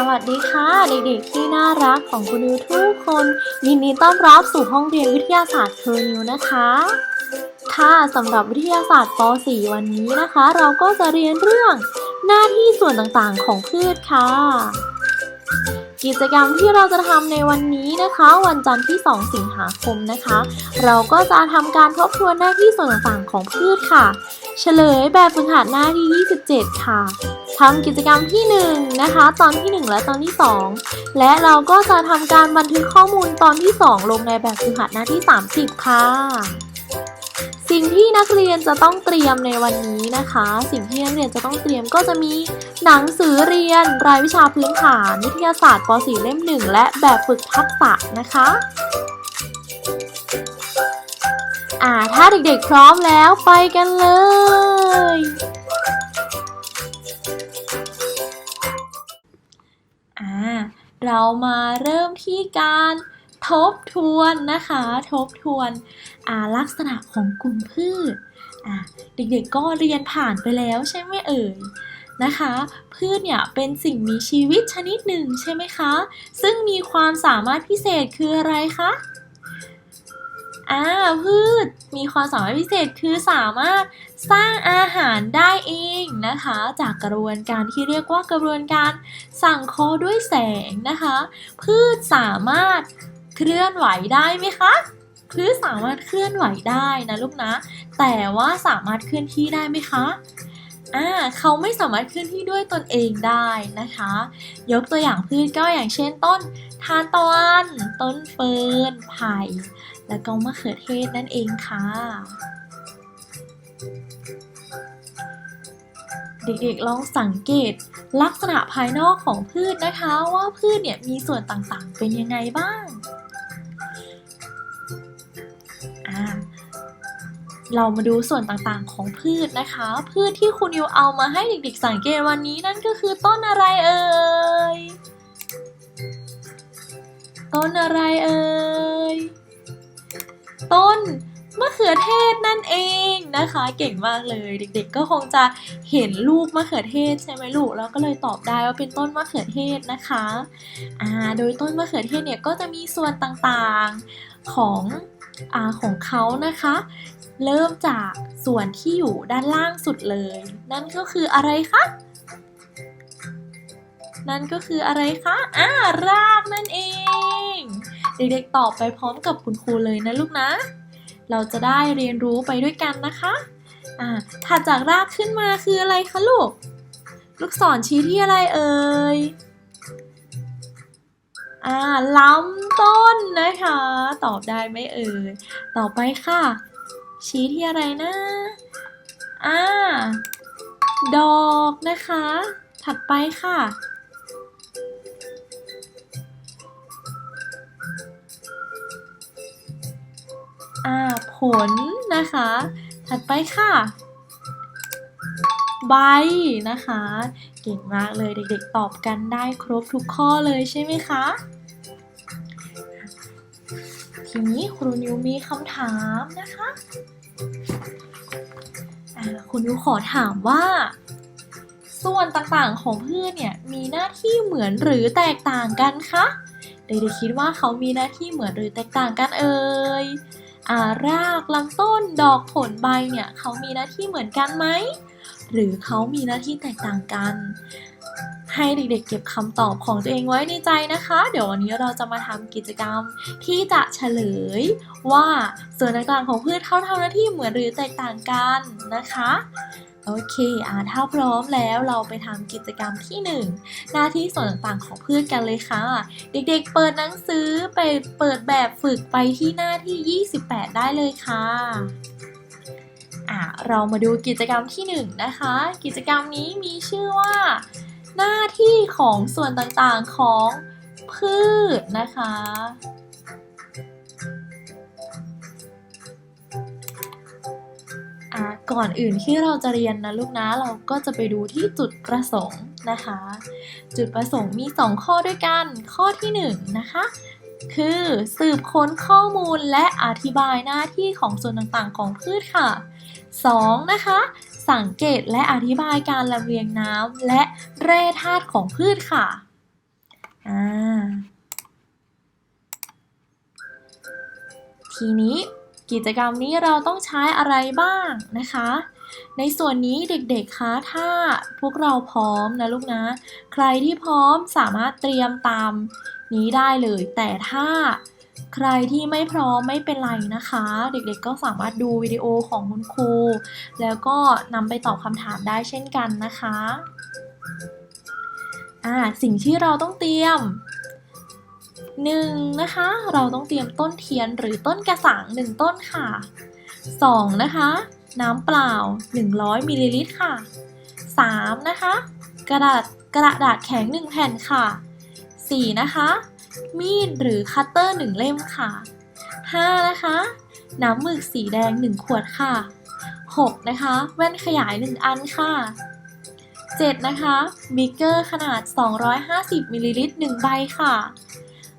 สวัสดีค่ะเด็กๆที่น่ารักของคุณนิวทุกคน ยินดีต้อนรับสู่ห้องเรียนวิทยาศาสตร์เครูนิวนะคะค่ะสำหรับวิทยาศาสตร์ป .4 วันนี้นะคะ เราก็จะเรียนเรื่องหน้าที่ส่วนต่างๆของพืชค่ะ กิจกรรมที่เราจะทำในวันนี้นะคะ วันจันทร์ที่ 2 สิงหาคมนะคะ เราก็จะทำการทบทวนหน้าที่ส่วนต่างๆของพืชค่ะ เฉลยแบบฝึกหัดหน้าที่ 27 ค่ะ ทำกิจกรรมที่1นะคะ ตอนที่ 1 และตอนที่ 2 และเราก็จะทำการบันทึกข้อมูลตอนที่ 2 ลงในแบบฝึกหัดหน้าที่ 30 ค่ะ สิ่งที่นักเรียนจะต้องเตรียมในวันนี้นะคะ สิ่งที่นักเรียนจะต้องเตรียมก็จะมีหนังสือเรียน รายวิชาพื้นฐานวิทยาศาสตร์ป .4 เล่ม 1 และแบบฝึกทักษะนะคะอ่าถ้าเด็กๆพร้อมแล้วไปกันเลย เรามาเริ่มที่การทบทวนนะคะ ทบทวนลักษณะของกลุ่มพืชเด็กๆก็เรียนผ่านไปแล้วใช่ไหมเอ่ยนะคะ พืชเนี่ยเป็นสิ่งมีชีวิตชนิดหนึ่งใช่ไหมคะ ซึ่งมีความสามารถพิเศษคืออะไรคะ อ่าพืชมีความสามารถพิเศษคือสามารถสร้างอาหารได้เองนะคะ จากกระบวนการที่เรียกว่ากระบวนการสั่งคอด้วยแสงนะคะ พืชสามารถเคลื่อนไหวได้ไหมคะพืชสามารถเคลื่อนไหวได้นะลูกนะ แต่ว่าสามารถเคลื่อนที่ได้ไหมคะอ่าเขาไม่สามารถเคลื่อนที่ด้วยตนเองได้นะคะ ยกตัวอย่างพืชก็อย่างเช่นต้นทานตะวันต้นเฟิร์นไผ่ และก็มะเขือเทศนั่นเองค่ะ เด็กๆลองสังเกตลักษณะภายนอกของพืชนะคะว่าพืชเนี่ยมีส่วนต่างๆ เป็นยังไงบ้างอ่าเรามาดูส่วนต่างๆของพืชนะคะ พืชที่คุณยูเอามาให้เด็กๆสังเกตวันนี้นั่นก็คือต้นอะไรเอ่ย ต้นอะไรเอ่ย ต้นมะเขือเทศนั่นเองนะคะ เก่งมากเลย เด็ก ๆ ก็คงจะเห็นลูกมะเขือเทศใช่ไหมลูกแล้วก็เลยตอบได้ว่าเป็นต้นมะเขือเทศนะคะอ่าโดยต้นมะเขือเทศเนี่ยก็จะมีส่วนต่างๆของอ่าของเขานะคะ เริ่มจากส่วนที่อยู่ด้านล่างสุดเลย นั่นก็คืออะไรคะนั่นก็คืออะไรคะอ่ารากนั่นเอง เด็กๆตอบไปพร้อมกับคุณครูเลยนะลูกนะ เราจะได้เรียนรู้ไปด้วยกันนะคะอ่าถัดจากรากขึ้นมาคืออะไรคะลูก ลูกศรชี้ที่อะไรเอ่ยอ่าลำต้นนะคะ ตอบได้ไหมเอ่ย ต่อไปค่ะ ชี้ที่อะไรนะอ่าดอกนะคะ ถัดไปค่ะ อ่าผลนะคะ ถัดไปค่ะ ใบนะคะ เก่งมากเลยเด็กๆตอบกันได้ครบทุกข้อเลยใช่ไหมคะ ทีนี้ครูนิวมีคำถามนะคะคุณนิวขอถามว่า ส่วนต่างๆของพืชเนี่ยมีหน้าที่เหมือนหรือแตกต่างกันคะเด็กๆคิดว่าเขามีหน้าที่เหมือนหรือแตกต่างกันเอ่ย รากลำต้นดอกผลใบเนี่ยเขามีหน้าที่เหมือนกันไหม หรือเขามีหน้าที่แตกต่างกัน ให้เด็กๆ เก็บคำตอบของตัวเองไว้ในใจนะคะ เดี๋ยววันนี้เราจะมาทำกิจกรรมที่จะเฉลย ว่าส่วนต่างๆของพืชเขาทำหน้าที่เหมือนหรือแตกต่างกันนะคะ โอเคอ่าถ้าพร้อมแล้วเราไปทำกิจกรรมที่ 1 หน้าที่ส่วนต่างๆของพืชกันเลยค่ะ เด็กๆเปิดหนังสือไปเปิดแบบฝึกไปที่หน้าที่ 28 ได้เลยค่ะอะเรามาดูกิจกรรมที่1นะคะ กิจกรรมนี้มีชื่อว่า หน้าที่ของส่วนต่างๆของพืชนะคะ อะก่อนอื่นที่เราจะเรียนนะลูกนะเราก็จะไปดูที่จุดประสงค์นะคะ จุดประสงค์มี 2 ข้อด้วยกัน ข้อที่ 1 นะคะ คือสืบค้นข้อมูลและอธิบายหน้าที่ของส่วนต่างๆ ของพืชค่ะ 2. นะคะ สังเกตและอธิบายการลำเลียงน้ำและแร่ธาตุของพืชค่ะอ่าทีนี้ กิจกรรมนี้เราต้องใช้อะไรบ้างนะคะ ในส่วนนี้เด็กๆคะถ้าพวกเราพร้อมนะลูกนะ ใครที่พร้อมสามารถเตรียมตามนี้ได้เลย แต่ถ้าใครที่ไม่พร้อมไม่เป็นไรนะคะ เด็กๆก็สามารถดูวิดีโอของคุณครู แล้วก็นำไปตอบคำถามได้เช่นกันนะคะ อ่าสิ่งที่เราต้องเตรียม หนึ่งนะคะ เราต้องเตรียมต้นเทียนหรือต้นกระสังหนึ่งต้นค่ะสองนะคะ น้ำเปล่า 100มิลลิลิตรค่ะสามนะคะ กระดาษกระดาษแข็งหนึ่งแผ่นค่ะสี่นะคะ มีดหรือคัตเตอร์หนึ่งเล่มค่ะห้านะคะ น้ำหมึกสีแดงหนึ่งขวดค่ะหกนะคะ แว่นขยายหนึ่งอันค่ะ 7 นะคะ บิกเกอร์ขนาด 250มิลลิลิตร1ใบค่ะ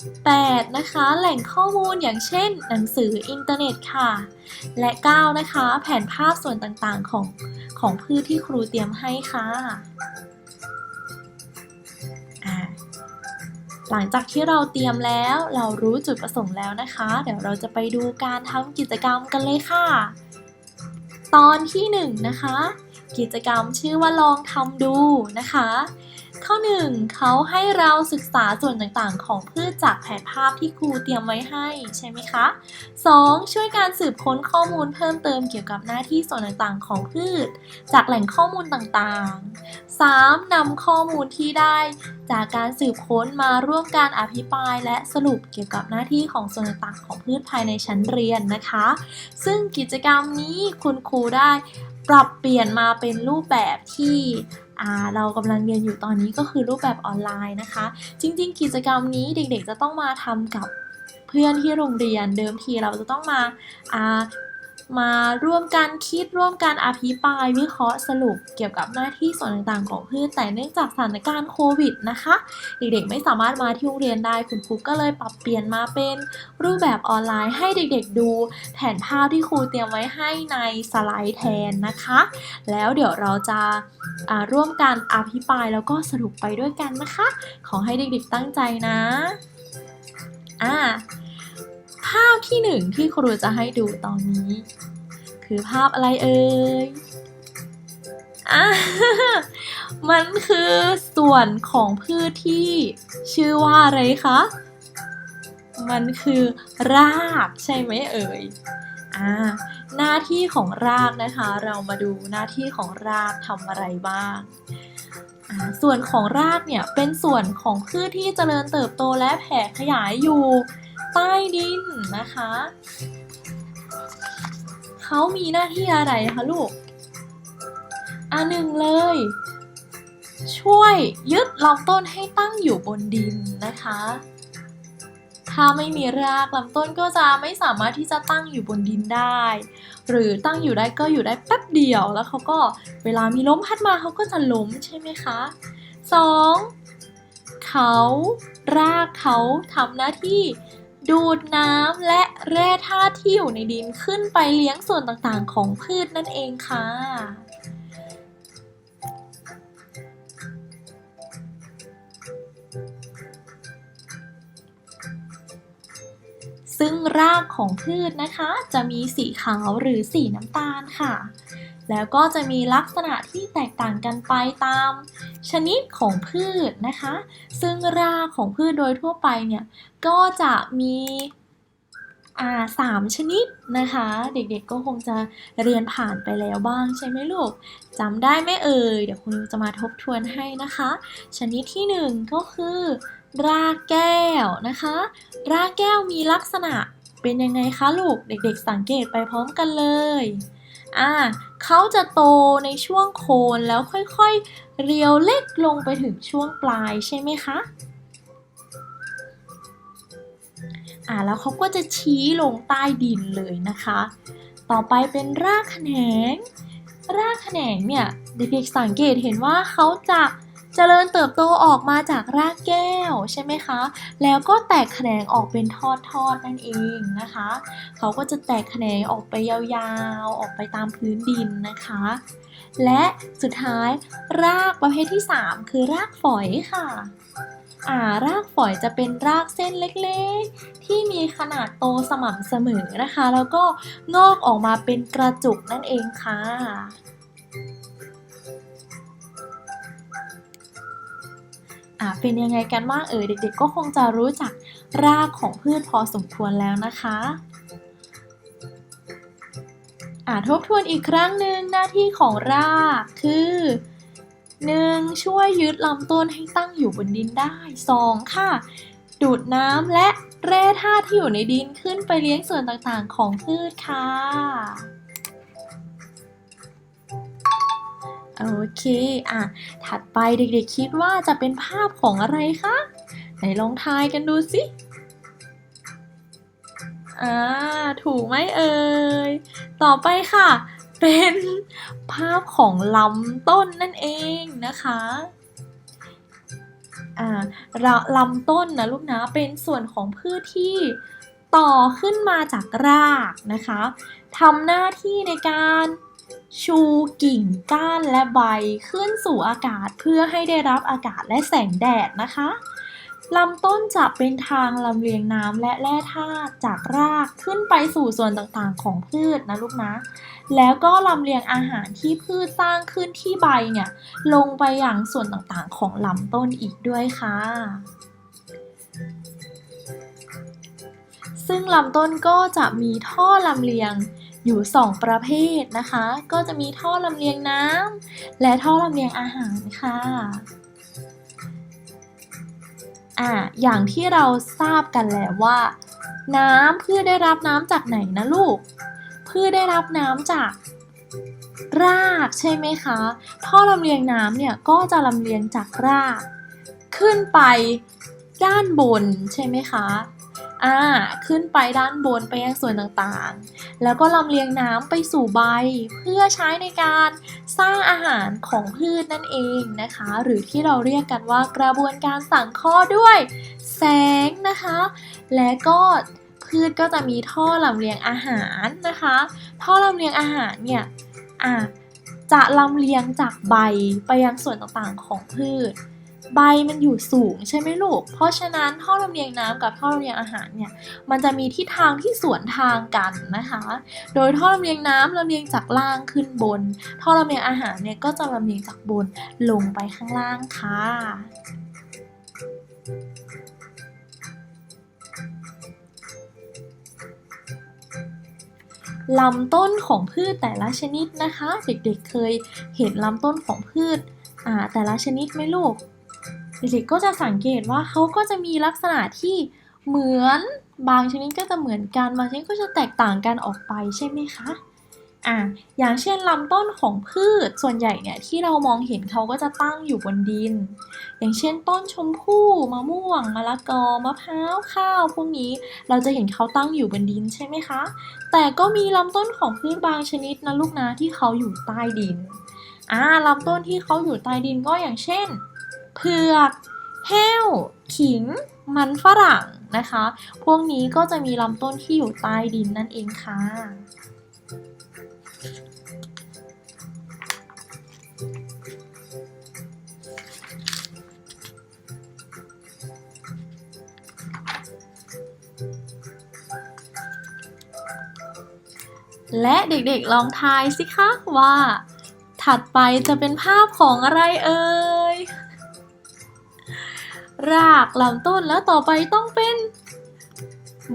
8 นะคะ แหล่งข้อมูลอย่างเช่น หนังสืออินเทอร์เน็ตค่ะ และ 9 นะคะ แผนภาพส่วนต่างๆของของพืชที่ครูเตรียมให้ค่ะหลังจากที่เราเตรียมแล้วเรารู้จุดประสงค์แล้วนะคะ เดี๋ยวเราจะไปดูการทำกิจกรรมกันเลยค่ะ ตอนที่ 1 นะคะ กิจกรรมชื่อว่าลองทำดูนะคะ ข้อ 1เขาให้เราศึกษาส่วนต่างๆ ของพืชจากแผนภาพที่ครูเตรียมไว้ให้ใช่ไหมคะ 2. ช่วยการสืบค้นข้อมูลเพิ่มเติมเกี่ยวกับหน้าที่ส่วนต่างๆ ของพืช จากแหล่งข้อมูลต่างๆ 3. นำข้อมูลที่ได้จากการสืบค้นมาร่วมการอภิปราย และสรุปเกี่ยวกับหน้าที่ของส่วนต่างๆ ของพืชภายในชั้นเรียนนะคะ ซึ่งกิจกรรมนี้คุณครูได้ปรับเปลี่ยนมาเป็นรูปแบบที่ เรากำลังเรียนอยู่ตอนนี้ก็คือรูปแบบออนไลน์นะคะ จริง ๆ กิจกรรมนี้เด็กๆจะต้องมาทำกับเพื่อนที่โรงเรียนเดิมทีเราจะต้องมาา มาร่วมกันคิดร่วมกันอภิปรายวิเคราะห์สรุปเกี่ยวกับหน้าที่ส่วนต่างๆของพืชแต่เนื่องจากสถานการณ์โควิดนะคะ เด็กๆไม่สามารถมาที่โรงเรียนได้คุณครูก็เลยปรับเปลี่ยนมาเป็นรูปแบบออนไลน์ให้เด็กๆดูแผนภาพที่ครูเตรียมไว้ให้ในสไลด์แทนนะคะ แล้วเดี๋ยวเราจะาร่วมกันอภิปรายแล้วก็สรุปไปด้วยกันนะคะ ขอให้เด็กๆตั้งใจนะอ่า ภาพที่หนึ่งที่ครูจะให้ดูตอนนี้ คือภาพอะไรเอ่ยอ่ามันคือส่วนของพืชที่ชื่อว่าอะไรคะ มันคือรากใช่ไหมเอ่ยอ่าหน้าที่ของรากนะคะ เรามาดูหน้าที่ของรากทำอะไรบ้าง ส่วนของรากเนี่ยเป็นส่วนของพืชที่เจริญเติบโตและแผ่ขยายอยู่ ใต้ดินนะคะ เขามีหน้าที่อะไรคะลูก อันหนึ่งเลย ช่วยยึดลำต้นให้ตั้งอยู่บนดินนะคะ ถ้าไม่มีรากลำต้นก็จะไม่สามารถที่จะตั้งอยู่บนดินได้ หรือตั้งอยู่ได้ก็อยู่ได้แป๊บเดียวแล้วเขาก็เวลามีลมพัดมาเขาก็จะล้มใช่ไหมคะสองเขารากเขาทำหน้าที่ ดูดน้ำและแร่ธาตุที่อยู่ในดินขึ้นไปเลี้ยงส่วนต่างๆ ของพืชนั่นเองค่ะ ซึ่งรากของพืชนะคะจะมีสีขาวหรือสีน้ำตาลค่ะ แล้วก็จะมีลักษณะที่แตกต่างกันไปตาม ชนิดของพืชนะคะ ซึ่งรากของพืชโดยทั่วไปเนี่ยก็จะมีอ่าสามชนิดนะคะ เด็กๆก็คงจะเรียนผ่านไปแล้วบ้างใช่ไหมลูกจำได้ไหมเอ่ยเดี๋ยวคุณจะมาทบทวนให้นะคะ ชนิดที่หนึ่งก็คือ รากแก้วนะคะ รากแก้วมีลักษณะเป็นยังไงคะลูก เด็กๆ สังเกตไปพร้อมกันเลย อ่าเขาจะโตในช่วงโคนแล้วค่อยๆ เรียวเล็กลงไปถึงช่วงปลายใช่ไหมคะ อ่าแล้วเขาก็จะชี้ลงใต้ดินเลยนะคะ ต่อไปเป็นรากแขนง รากแขนงเนี่ยเด็กๆสังเกตเห็นว่าเขาจะ เจริญเติบโตออกมาจากรากแก้วใช่ไหมคะ แล้วก็แตกแขนงออกเป็นทอดๆนั่นเองนะคะ เขาก็จะแตกแขนงออกไปยาวๆ ออกไปตามพื้นดินนะคะ และสุดท้ายรากประเภทที่ 3 คือรากฝอยค่ะอ่ารากฝอยจะเป็นรากเส้นเล็กๆ ที่มีขนาดโตสม่ำเสมอนะคะ แล้วก็งอกออกมาเป็นกระจุกนั่นเองค่ะ อ่าเป็นยังไงกันบ้างเอ่ยเด็กๆ ก็คงจะรู้จักรากของพืชพอสมควรแล้วนะคะอ่าทบทวนอีกครั้งหนึ่งหน้าที่ของรากคือ 1. ช่วยยึดลำต้นให้ตั้งอยู่บนดินได้ 2. ค่ะ ดูดน้ำและแร่ธาตุที่อยู่ในดินขึ้นไปเลี้ยงส่วนต่างๆของพืชค่ะ โอเค อะ ถัดไปเด็กๆคิดว่าจะเป็นภาพของอะไรคะ ไหนลองทายกันดูสิ อ่า ถูกไหมเอ่ย ต่อไปค่ะ เป็นภาพของลำต้นนั่นเองนะคะ อ่าลลำต้นนะลูกนะ เป็นส่วนของพืชที่ต่อขึ้นมาจากรากนะคะทำหน้าที่ในการ ชูกิ่งก้านและใบขึ้นสู่อากาศเพื่อให้ได้รับอากาศและแสงแดดนะคะลำต้นจะเป็นทางลำเลียงน้ำและแร่ธาตุจากรากขึ้นไปสู่ส่วนต่างๆ ของพืชนะลูกนะ แล้วก็ลำเลียงอาหารที่พืชสร้างขึ้นที่ใบเนี่ยลงไปอยังส่วนต่างๆ ของลำต้นอีกด้วยค่ะ ซึ่งลำต้นก็จะมีท่อลำเลียง อยู่ 2 ประเภทนะคะ ก็จะมีท่อลำเลียงน้ำและท่อลำเลียงอาหารค่ะอ่าอย่างที่เราทราบกันแล้วว่า น้ำพืชได้รับน้ำจากไหนนะลูกพืชได้รับน้ำจากรากใช่ไหมคะ ท่อลำเลียงน้ำเนี่ยก็จะลำเลียงจากราก ขึ้นไปด้านบนใช่ไหมคะ อ่าขึ้นไปด้านบนไปยังส่วนต่างๆ แล้วก็ลำเลียงน้ำไปสู่ใบ เพื่อใช้ในการสร้างอาหารของพืชนั่นเองนะคะ หรือที่เราเรียกกันว่ากระบวนการสังเคราะห์ด้วย แสงนะคะ และก็พืชก็จะมีท่อลำเลียงอาหารนะคะ ท่อลำเลียงอาหารเนี่ยอะจะลำเลียงจากใบไปยังส่วนต่างๆของพืช ใบมันอยู่สูงใช่ไหมลูก เพราะฉะนั้นท่อลำเลียงน้ำกับท่อลำเลียงอาหารเนี่ย มันจะมีทิศทางที่สวนทางกันนะคะ โดยท่อลำเลียงน้ำลำเลียงจากล่างขึ้นบน ท่อลำเลียงอาหารเนี่ยก็จะลำเลียงจากบนลงไปข้างล่างค่ะลำต้นของพืชแต่ละชนิดนะคะ เด็กๆเคยเห็นลำต้นของพืชอ่าแต่ละชนิดไหมลูก เด็กๆก็จะสังเกตว่าเขาก็จะมีลักษณะที่เหมือนบางชนิดก็จะเหมือนกันบางชนิดก็จะแตกต่างกันออกไปใช่ไหมคะอ่าอย่างเช่นลำต้นของพืชส่วนใหญ่เนี่ยที่เรามองเห็นเขาก็จะตั้งอยู่บนดิน อย่างเช่น ต้นชมพู่มะม่วงมะละกอมะพร้าวข้าวพวกนี้เราจะเห็นเขาตั้งอยู่บนดินใช่ไหมคะ แต่ก็มีลำต้นของพืชบางชนิดนะลูกนะที่เขาอยู่ใต้ดินอ่าลำต้นที่เขาอยู่ใต้ดินก็อย่างเช่น เผือกแห้ว ขิง มันฝรั่งนะคะ พวกนี้ก็จะมีลำต้นที่อยู่ใต้ดินนั่นเองค่ะและเด็กๆลองทายสิคะว่า ถัดไปจะเป็นภาพของอะไรเอ่ย รากลำต้นแล้วต่อไปต้องเป็น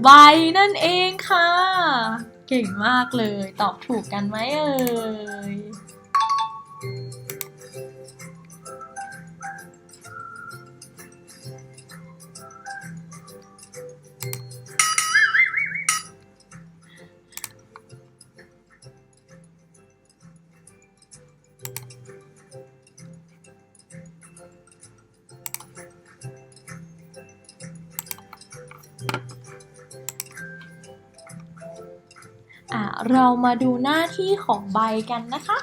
ใบนั่นเองค่ะ เก่งมากเลย ตอบถูกกันไหมเอ่ย เรามาดูหน้าที่ของใบกันนะคะ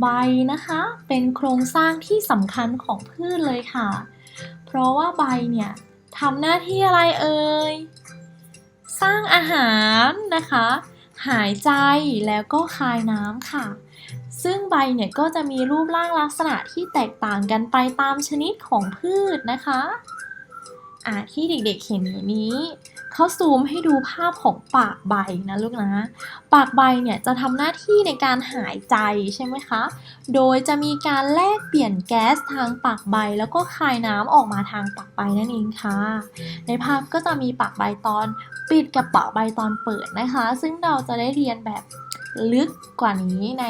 ใบนะคะเป็นโครงสร้างที่สำคัญของพืชเลยค่ะ เพราะว่าใบเนี่ยทำหน้าที่อะไรเอ่ย สร้างอาหารนะคะ หายใจแล้วก็คายน้ำค่ะ ซึ่งใบเนี่ยก็จะมีรูปร่างลักษณะที่แตกต่างกันไปตามชนิดของพืชนะคะอ่าที่เด็กๆเห็นอยู่นี้เขาซูมให้ดูภาพของปากใบนะลูกนะ ปากใบเนี่ยจะทำหน้าที่ในการหายใจใช่ไหมคะ โดยจะมีการแลกเปลี่ยนแก๊สทางปากใบ แล้วก็คายน้ำออกมาทางปากใบนั่นเองค่ะ ในภาพก็จะมีปากใบตอนปิดกับปากใบตอนเปิดนะคะ ซึ่งเราจะได้เรียนแบบลึกกว่านี้ใน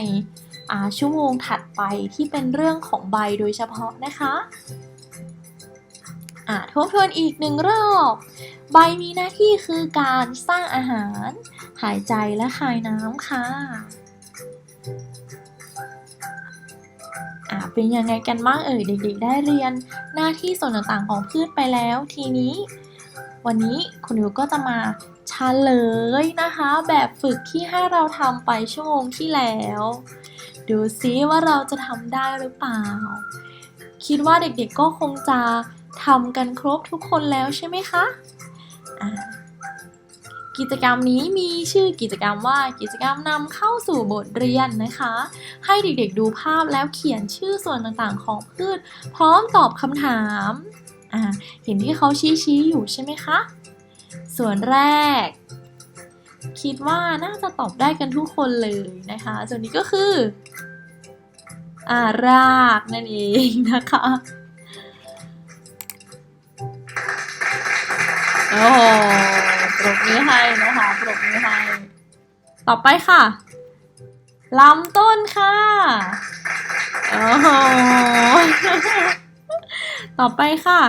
ชั่วโมงถัดไปที่เป็นเรื่องของใบโดยเฉพาะนะคะทบทวนอีกหนึ่งรอบ ใบมีหน้าที่คือการสร้างอาหาร หายใจและคายน้ำค่ะเป็นยังไงกันบ้างเอ่ยเด็กๆ ได้เรียนหน้าที่ส่วนต่างๆของพืชไปแล้ว ทีนี้ วันนี้คุณนิวก็จะมาเฉลยนะคะ แบบฝึกที่ให้เราทำไปชั่วโมงที่แล้ว ดูซิว่าเราจะทำได้หรือเปล่า คิดว่าเด็กๆก็คงจะทำกันครบทุกคนแล้วใช่ไหมคะอ่ากิจกรรมนี้มีชื่อกิจกรรมว่ากิจกรรมนำเข้าสู่บทเรียนนะคะ ให้เด็กๆดูภาพแล้วเขียนชื่อส่วนต่างๆของพืช พร้อมตอบคำถามเห็นที่เขาชี้ๆอยู่ใช่ไหมคะ ส่วนแรก คิดว่าน่าจะตอบได้กันทุกคนเลยนะคะ ส่วนนี้ก็คือ อารากนั่นเองนะคะโอ้โหปรบมือให้นะคะปรบมือให้ ต่อไปค่ะลำต้นค่ะโอ้โหต่อไปค่ะ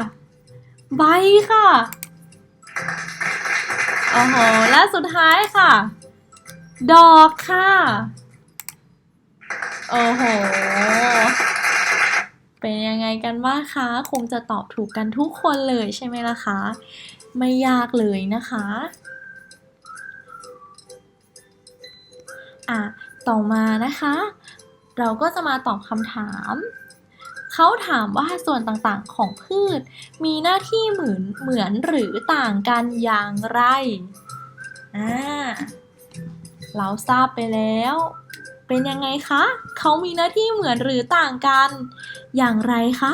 ใบค่ะ อ้โห และสุดท้ายค่ะ ดอกค่ะ โอ้โห เป็นยังไงกันบ้างคะ คงจะตอบถูกกันทุกคนเลยใช่ไหมล่ะคะ ไม่ยากเลยนะคะอะต่อมานะคะ เราก็จะมาตอบคำถาม เขาถามว่าส่วนต่างๆของพืช มีหน้าที่เหมือนเหมือนหรือต่างกันอย่างไร อ่า เราทราบไปแล้ว เป็นยังไงคะ เขามีหน้าที่เหมือนหรือต่างกัน อย่างไรคะ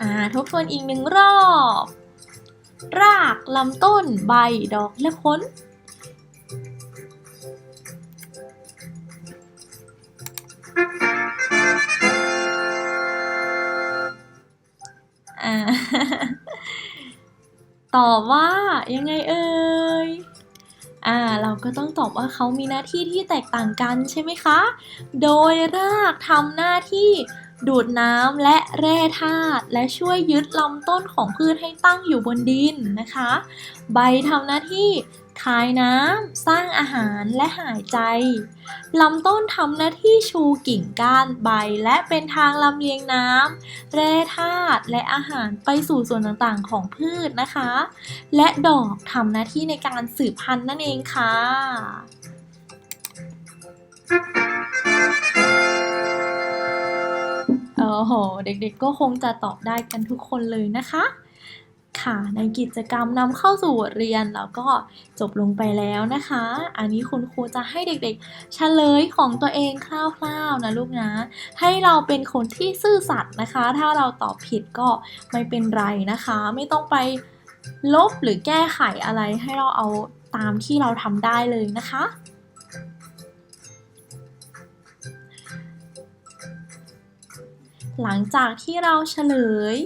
อ่า ทบทวนอีกหนึ่งรอบ รากลำต้นใบดอกและผล ตอบว่ายังไงเอ่ย อ่า เราก็ต้องตอบว่าเขามีหน้าที่ที่แตกต่างกันใช่ไหมคะ โดยรากทำหน้าที่ดูดน้ำและแร่ธาตุและช่วยยึดลำต้นของพืชให้ตั้งอยู่บนดินนะคะ ใบทำหน้าที่ คายน้ำ สร้างอาหารและหายใจ ลำต้นทำหน้าที่ชูกิ่งก้านใบและเป็นทางลำเลียงน้ำ แร่ธาตุและอาหารไปสู่ส่วนต่างๆของพืชนะคะ และดอกทำหน้าที่ในการสืบพันธุ์นั่นเองค่ะ โอ้โห เด็กๆก็คงจะตอบได้กันทุกคนเลยนะคะ ค่ะ ในกิจกรรมนำเข้าสู่บทเรียนเราก็จบลงไปแล้วนะคะ อันนี้คุณครูจะให้เด็กๆเฉลยของตัวเองคร่าวๆนะลูกนะ ให้เราเป็นคนที่ซื่อสัตย์นะคะ ถ้าเราตอบผิดก็ไม่เป็นไรนะคะ ไม่ต้องไปลบหรือแก้ไขอะไรให้เราเอาตามที่เราทำได้เลยนะคะหลังจากที่เราเฉลย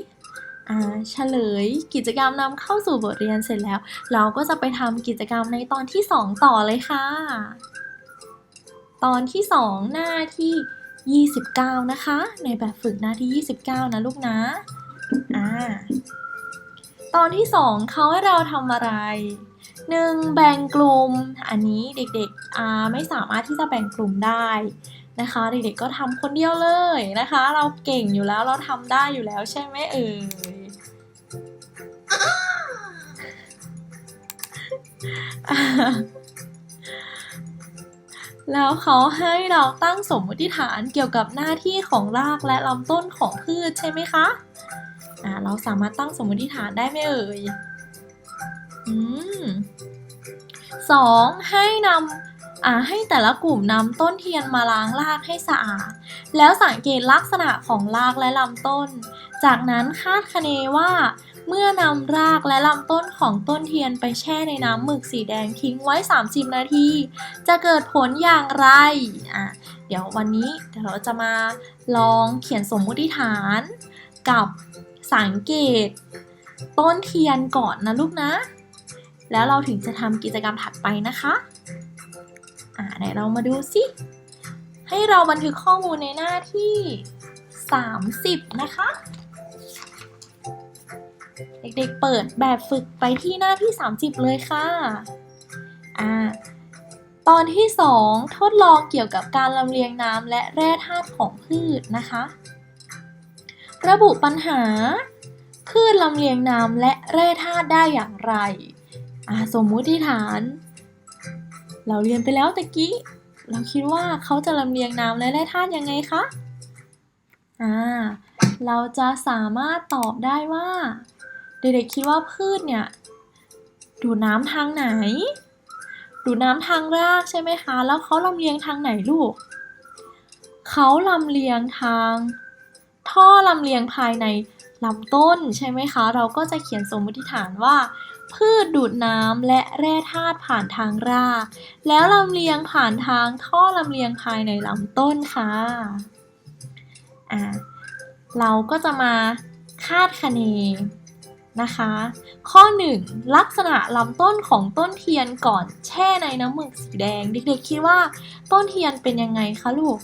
อ่าเฉลยกิจกรรมนำเข้าสู่บทเรียนเสร็จแล้ว เราก็จะไปทำกิจกรรมในตอนที่ 2 ต่อเลยค่ะ ตอนที่ 2 หน้าที่ 29 นะคะ ในแบบฝึกหน้าที่ 29 นะลูกนะอ่าตอนที่ 2เขาให้เราทำอะไร 1. แบ่งกลุ่ม อันนี้เด็กๆอ่าไม่สามารถที่จะแบ่งกลุ่มได้ นะคะเด็กๆก็ทำคนเดียวเลยนะคะ เราเก่งอยู่แล้วเราทำได้อยู่แล้วใช่ไหมเอ่ยแล้วเขาให้เราตั้งสมมติฐานเกี่ยวกับหน้าที่ของรากและลำต้นของพืชใช่ไหมคะอ่าเราสามารถตั้งสมมติฐานได้ไหมเอ่ยอืมสองให้นอ่า ให้แต่ละกลุ่มนำต้นเทียนมาล้างรากให้สะอาด แล้วสังเกตลักษณะของรากและลำต้น จากนั้นคาดคะเนว่า เมื่อนำรากและลำต้นของต้นเทียนไปแช่ในน้ำหมึกสีแดงทิ้งไว้ 30 นาที จะเกิดผลอย่างไรอะเดี๋ยววันนี้เดี๋ยวเราจะมาลองเขียนสมมุติฐานกับสังเกต ต้นเทียนก่อนนะลูกนะ แล้วเราถึงจะทำกิจกรรมถัดไปนะคะ อ่าไหนเรามาดูสิ ให้เราบันทึกข้อมูลในหน้าที่ 30 นะคะ เด็กๆเปิดแบบฝึกไปที่หน้าที่ 30 เลยค่ะอ่าตอนที่ 2 ทดลองเกี่ยวกับการลำเลียงน้ำและแร่ธาตุของพืชนะคะ ระบุปัญหา พืชลำเลียงน้ำและแร่ธาตุได้อย่างไรอ่าสมมุติฐาน เราเรียนไปแล้วตะกี้ เราคิดว่าเขาจะลำเลียงน้ำและแร่ธาตุยังไงคะ อ่า เราจะสามารถตอบได้ว่า เด็กๆคิดว่าพืชเนี่ย ดูดน้ำทางไหน ดูดน้ำทางรากใช่ไหมคะ แล้วเขาลำเลียงทางไหนลูก เขาลำเลียงทาง ท่อลำเลียงภายในลำต้นใช่ไหมคะ เราก็จะเขียนสมมติฐานว่า พืชดูดน้ำและแร่ธาตุผ่านทางราก แล้วลำเลียงผ่านทางท่อลำเลียงภายในลำต้นค่ะอ่าเราก็จะมาคาดคะเนนะคะ ข้อ 1 ลักษณะลำต้นของต้นเทียนก่อนแช่ในน้ำหมึกสีแดง เด็กๆคิดว่าต้นเทียนเป็นยังไงคะลูก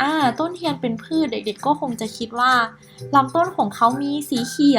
อ่าต้นเทียนเป็นพืชเด็กๆก็คงจะคิดว่าลำต้นของเขามีสีเขียว